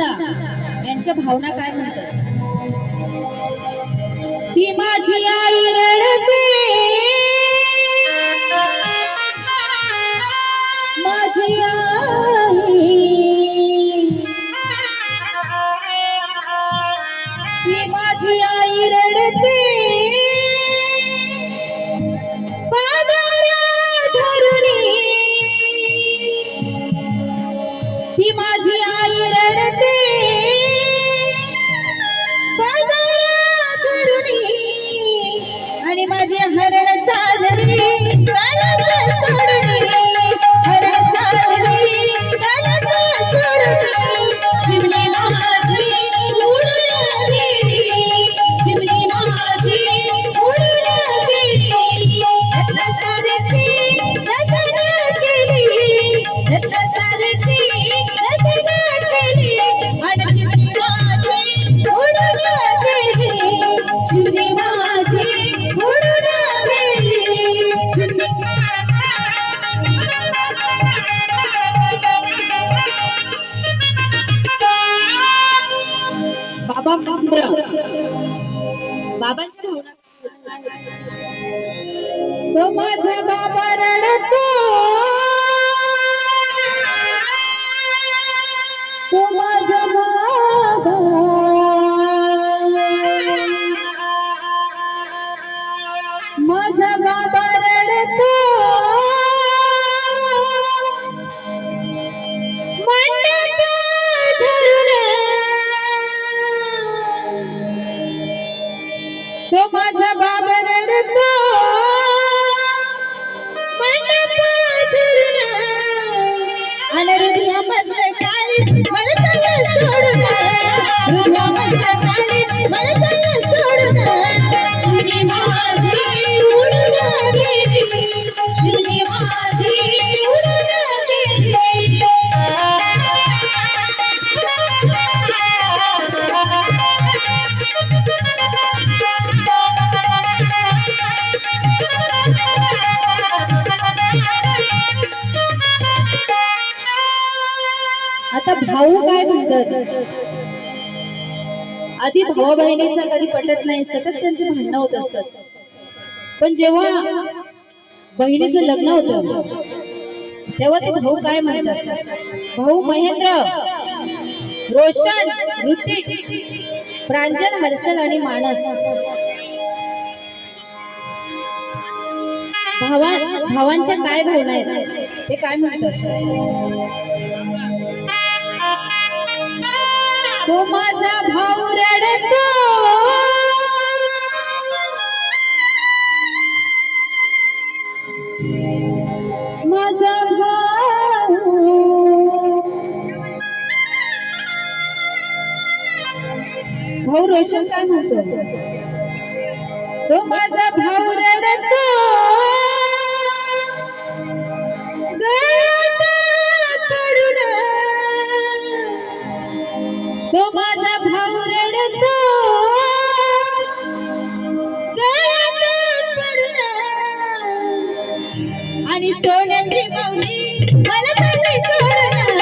यांच्या भावना काय म्हणतात? ती माझी आई रडते. माझी आई ती माझी आई रडते. बाबा मंत्र भावना तो माझा बाबा रडतो. तो माझा बाबा रडतो आता भाऊ काय म्हणतात? आधी भाऊ बहिणीचा कधी पटत नाही सतत त्यांचे भांडणं होत असतात. पण जेव्हा बहिणीचं लग्न होतं तेव्हा ते भाऊ काय म्हणतात? भाऊ महेंद्र रोशन ऋतिक प्रांजल हर्षल आणि मानस. भावा भावांच्या काय भावना आहेत? ते काय म्हणतात? माझा भाऊ रडतो. माझा भाऊ. भाऊ रोशन काय म्हणतो? तो माझा भाऊ रडतो. सोन्याची माऊली मला चालली सोडून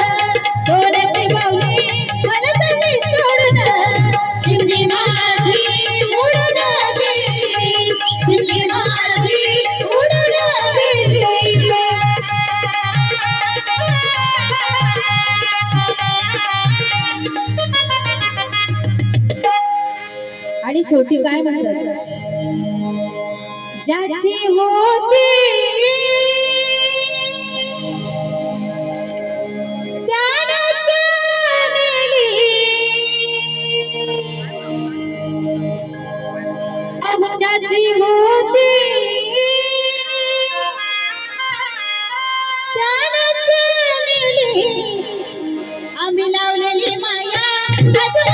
सोन्याची माऊली मला चालली सोडून चिमणी माझी उडून गेली. चिमणी माझी उडून गेली. आणि शेवटी काय म्हणतात ज्याची होती अहो, होती आम्ही लावलेली माया.